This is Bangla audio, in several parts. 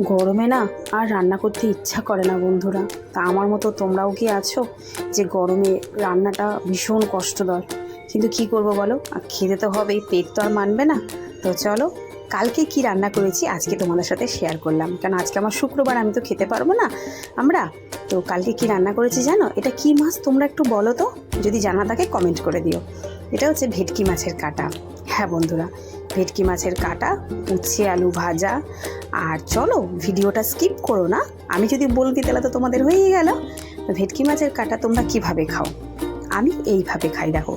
গরমে না আর রান্না করতে ইচ্ছা করে না বন্ধুরা। তা আমার মতো তোমরাও কি আছো? যে গরমে রান্নাটা ভীষণ কষ্টদর কিন্তু কি করব বলো? আর খেতে তো হবেই, পেট তো আর মানবে না। তো চলো, কালকে কি রান্না করেছি আজকে তোমাদের সাথে শেয়ার করলাম। কারণ আজকে আমার শুক্রবার, আমি তো খেতে পারব না আমরা? তো কালকে কি রান্না করেছি জানো? এটা কি মাছ তোমরা একটু বলো তো? যদি জানা থাকে কমেন্ট করে দিও। এটা হচ্ছে ভেটকি মাছের কাটা। হ্যাঁ বন্ধুরা, ভেটকি মাছের কাটা, উচ্ছে আলু ভাজা, আর চলো ভিডিওটা স্কিপ করো না। আমি যদি বলে দিই তাহলে তো তোমাদের হয়েই গেল। ভেটকি মাছের কাটা তোমরা কীভাবে খাও? আমি এইভাবে খাই, দেখো।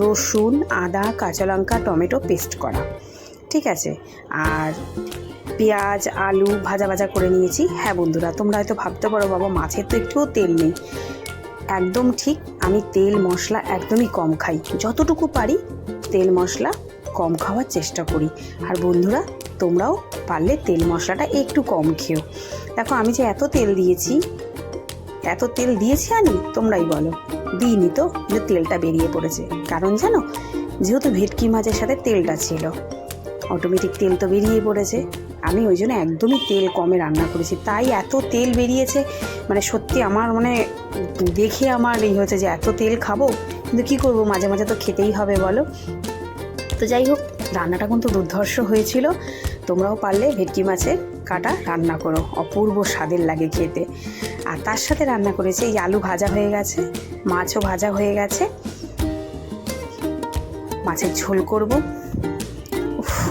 রসুন, আদা, কাঁচা লঙ্কা, টমেটো পেস্ট করা। ঠিক আছে? আর পেঁয়াজ, আলু ভাজা ভাজা করে নিয়েছি। হ্যাঁ বন্ধুরা, তোমরা হয়তো ভাবতে পারো, বাবা, মাছের তো একটুও তেল নেই। একদম ঠিক, আমি তেল, মশলা একদমই কম খাই। যতটুকু পারি তেল মশলা কম খাওয়ার চেষ্টা করি। আর বন্ধুরা, তোমরাও পারলে তেল মশলাটা একটু কম খেও। দেখো, আমি যে এত তেল দিয়েছি, এত তেল দিয়েছি আমি, তোমরাই বলো। দিইনি তো, যে তেলটা বেরিয়ে পড়েছে। কারণ জানো, যেহেতু ভেটকি মাছের সাথে তেলটা ছিল অটোমেটিক তেল তো বেরিয়ে পড়েছে। আমি ওই জন্য একদমই তেল কমে রান্না করেছি। তাই এত তেল বেরিয়েছে মানে সত্যি আমার মানে দেখে আমার এই হয়েছে যে এত তেল খাব কিন্তু কী করব? মাঝে মাঝে তো খেতেই হবে, বলো। তো যাই হোক, রান্নাটা কিন্তু দুর্ধর্ষ হয়েছিল। তোমরাও পারলে ভেটকি মাছের কাটা রান্না করো। অপূর্ব স্বাদের লাগে খেতে। আর তার সাথে রান্না করেছি, এই আলু ভাজা হয়ে গেছে, মাছও ভাজা হয়ে গেছে। মাছের ঝোল করব।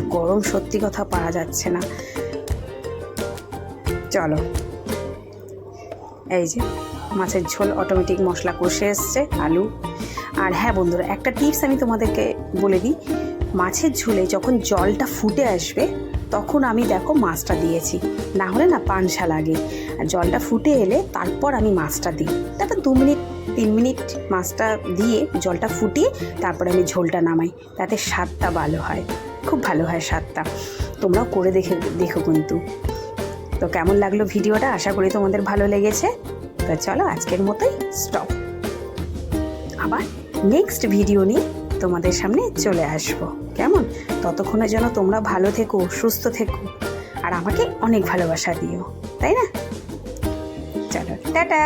গরম সত্যি কথা পারা যাচ্ছে না। চলো, এই যে। মাছের ঝোল অটোমেটিক মশলা কষে এসছে, আলু। আর হ্যাঁ বন্ধুরা, একটা টিপস আমি তোমাদেরকে বলে দিই। মাছের ঝোলে যখন জলটা ফুটে আসবে, তখন আমি দেখো মাছটা দিয়েছি। না হলে না পানসা লাগে। আর জলটা ফুটে এলে তারপর আমি মাছটা দিই। তারপর দু মিনিট, তিন মিনিট মাছটা দিয়ে জলটা ফুটিয়ে তারপর আমি ঝোলটা নামাই। তাতে স্বাদটা ভালো হয়। খুব ভালো হয় স্বাদটা। তোমরাও করে দেখে, দেখো কিন্তু। তো কেমন লাগল ভিডিওটা? আশা করি তোমাদের ভালো লেগেছে। তো চলো আজকের মতোই স্টপ আবার নেক্সট ভিডিও নিয়ে তোমাদের সামনে চলে আসব। কেমন? ততক্ষণে যেন তোমরা ভালো থেকো, সুস্থ থেকো, আর আমাকে অনেক ভালোবাসা দিও। তাই না? চলো, টাটা!